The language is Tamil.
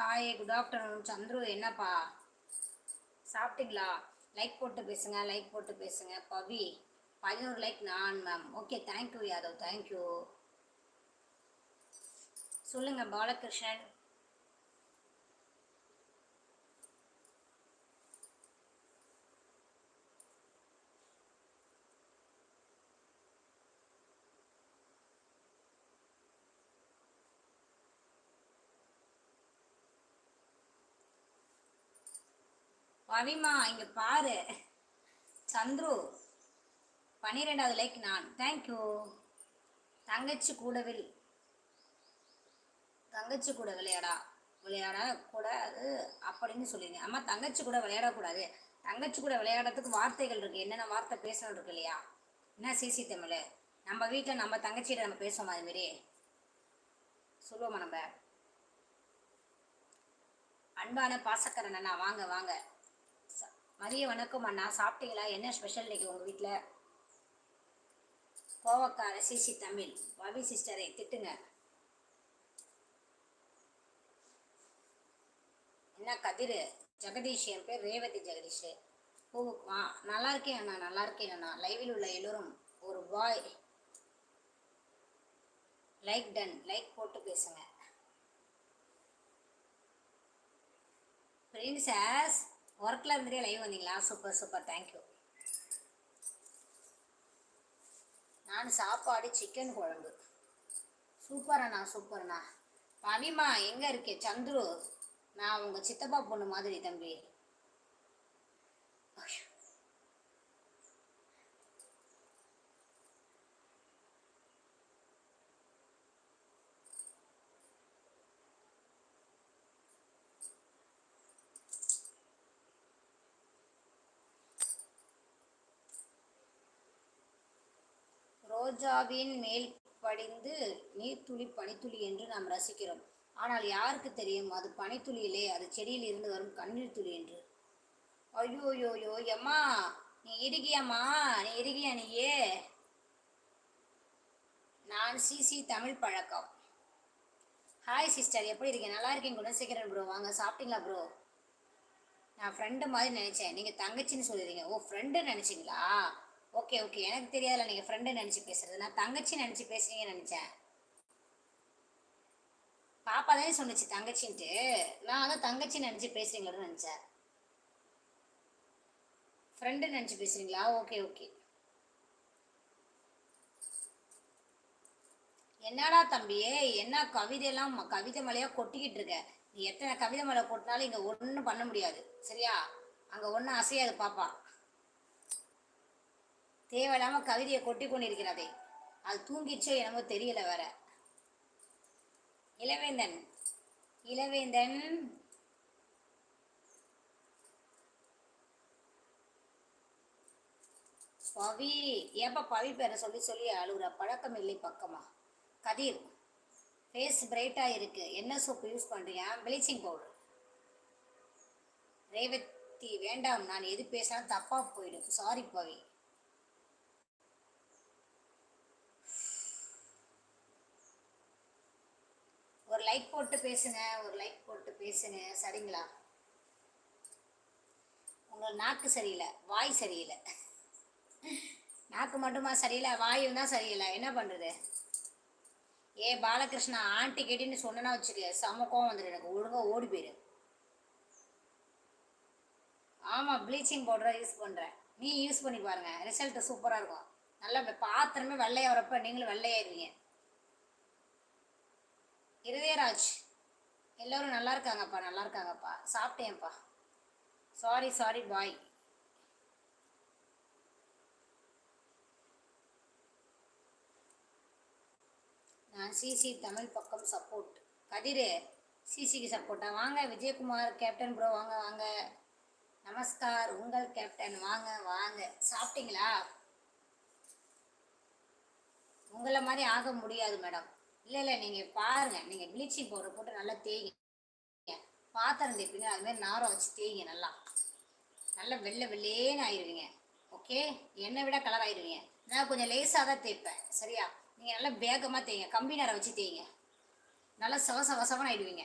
ஹாய் குட் ஆஃப்டர்நூன் சந்துரு என்னப்பா? சாப்பிட்டீங்களா? லைக் போட்டு பேசுங்க லைக் போட்டு பேசுங்க. பவி பதினோரு லைக் நான் ma'am okay thank you Yadav. Thank you சொல்லுங்கள் பாலகிருஷ்ணன். பவிமா இங்க பாரு. சந்துரு பன்னிரெண்டாவது லைக் நான். தேங்க்யூ தங்கச்சி கூடவில். தங்கச்சி கூட விளையாடா. விளையாட கூடாது அப்படின்னு சொல்லிடுங்க அம்மா தங்கச்சி கூட விளையாடக்கூடாது. தங்கச்சி கூட விளையாடுறதுக்கு வார்த்தைகள் இருக்கு. என்னென்ன வார்த்தை பேசணும் இருக்கு இல்லையா? என்ன சிசி தமிழ்? நம்ம வீட்டில் நம்ம தங்கச்சியிட நம்ம பேசுவோம் அதுமாரி சொல்லுவோமா நம்ம? அன்பான பாசக்கரன் அண்ணா வாங்க வாங்க. மதிய வணக்கம் அண்ணா. சாப்பிட்டீங்களா? என்ன ஸ்பெஷல் இன்னைக்கு உங்கள் வீட்டில் கோவக்கார சிசி தமிழ். பவி சிஸ்டரை திட்டுங்க. என்ன கதிர்? ஜெகதீஷ் என் பேர் ரேவதி ஜெகதீஷ். ஓ வா நல்லா இருக்கேன் அண்ணா நல்லா இருக்கேன் அண்ணா. லைவில் உள்ள எல்லோரும் ஒரு பாய் லைக் டன் லைக் போட்டு பேசுங்க. பிரின்சஸ் ஒர்க்கில் இருந்துட்டே லைவ் வந்தீங்களா? சூப்பர் சூப்பர் தேங்க்யூ நான் சாப்பாடு சிக்கன் குழம்பு. சூப்பரண்ணா சூப்பர்ண்ணா பவிமா எங்கே இருக்கே? சந்துரு. நான் உங்கள் சித்தப்பா பொண்ணு மாதிரி தம்பி. ரோஜாவின் மேல் படிந்து நீர்த்துளி பனித்துளி என்று நாம் ரசிக்கிறோம். ஆனால் யாருக்கு தெரியும்? அது பனித்துளியிலே அது செடியில் இருந்து வரும் கண்ணீர் துளி என்று. ஐயோ ஐயோ எம்மா நீ இருக்கியம்மா நீ இருக்கியா நீயே. நான் சிசி தமிழ் பழக்கம். ஹாய் சிஸ்டர் எப்படி இருக்கீங்க? நல்லா இருக்கீங்க குணசேகரன் ப்ரோ வாங்க சாப்பிட்டீங்களா ப்ரோ நான் ஃப்ரெண்டு மாதிரி நினச்சேன். நீங்கள் தங்கச்சின்னு சொல்லிடுறீங்க. ஓ ஃப்ரெண்டு நினச்சிங்களா? Okay okay. எனக்கு தெரியாதுல நீங்கள் ஃப்ரெண்டு நினச்சி பேசுறது. நான் தங்கச்சி நினச்சி பேசுறீங்கன்னு நினச்சேன். பாப்பா தானே சொன்னுச்சு தங்கச்சின்ட்டு. நான் அதான் தங்கச்சி நினச்சி பேசுறீங்களோன்னு நினச்சேன். ஃப்ரெண்டு நினச்சி பேசுறீங்களா? Okay okay. என்னடா தம்பியே என்ன கவிதையெல்லாம் ம- கவிதை மலையாக கொட்டிக்கிட்டு இருக்க? நீ எத்தனை கவிதை மலை கொட்டினாலும் இங்கே ஒன்றும் பண்ண முடியாது. சரியா? அங்கே ஒன்றும் அசையாது பாப்பா. தேவையில்லாமல் கவிதையை கொட்டி கொண்டிருக்கிறதே. அது தூங்கிச்சோ என்னமோ தெரியல வேற. இளவேந்தன் இளவேந்தன். பவி ஏப்பா பவி பேரை சொல்லி சொல்லி அழுகுற? பழக்கம் இல்லை பக்கமா. கதிர் ஃபேஸ் பிரைட்டாக இருக்கு. என்ன சோப்பு யூஸ் பண்ணுறீங்க ப்ளீச்சிங் பவுடர் ரேவதி வேண்டாம். நான் எது பேசினாலும் தப்பாக போயிடும். சாரி பவி. ஒரு லைக் போட்டு பேசுங்க ஒரு லைக் போட்டு பேசுங்க. சரிங்களா? உங்கள் நாக்கு சரியில்லை வாய் சரியில்லை. நாக்கு மட்டுமா சரியில்லை வாயும் தான் சரியில்லை. என்ன பண்ணுறது ஏ பாலகிருஷ்ணா ஆண்டி கேட்டின்னு சொன்னேன்னா வச்சுக்க செம கோவம் வந்துடு எனக்கு. ஒழுங்காக ஓடி போயிடு ஆமாம் ப்ளீச்சிங் பவுடரை யூஸ் பண்ணுறேன் நீ யூஸ் பண்ணி பாருங்கள் ரிசல்ட் சூப்பராக இருக்கும். நல்லா பாத்திரமே வெள்ளையாகிறப்ப நீங்களும் வெள்ளையாயிருவீங்க இருதயராஜ் எல்லோரும் நல்லா இருக்காங்கப்பா நல்லா இருக்காங்கப்பா. சாப்பிட்டேன்ப்பா. சாரி சாரி பாய் நான் சிசி தமிழ் பக்கம் சப்போர்ட் கதிர் சிசிக்கு சப்போர்ட்டா வாங்க விஜயகுமார் கேப்டன் ப்ரோ வாங்க வாங்க. நமஸ்கார் உங்கள் கேப்டன் வாங்க வாங்க. சாப்பிட்டீங்களா? உங்களை மாதிரி ஆக முடியாது மேடம் இல்லை இல்லை நீங்கள் பாருங்கள் நீங்கள் ப்ளீச்சிங் பவுடர் போட்டு நல்லா தேய்ங்க. பாத்திரம் தேய்ப்பீங்க. அது மாதிரி நாரம் வச்சு தேய்ங்க நல்லா. நல்லா வெள்ளை வெள்ளேன்னு ஆயிடுவீங்க ஓகே? என்னை விட கலர் ஆயிடுவீங்க நான் கொஞ்சம் லேசாக தான் தேய்ப்பேன். சரியா? நீங்கள் நல்லா வேகமாக தேய்ங்க. கம்பி நேரம் வச்சு தேய்ங்க. நல்லா சவ சவ ஆயிடுவீங்க.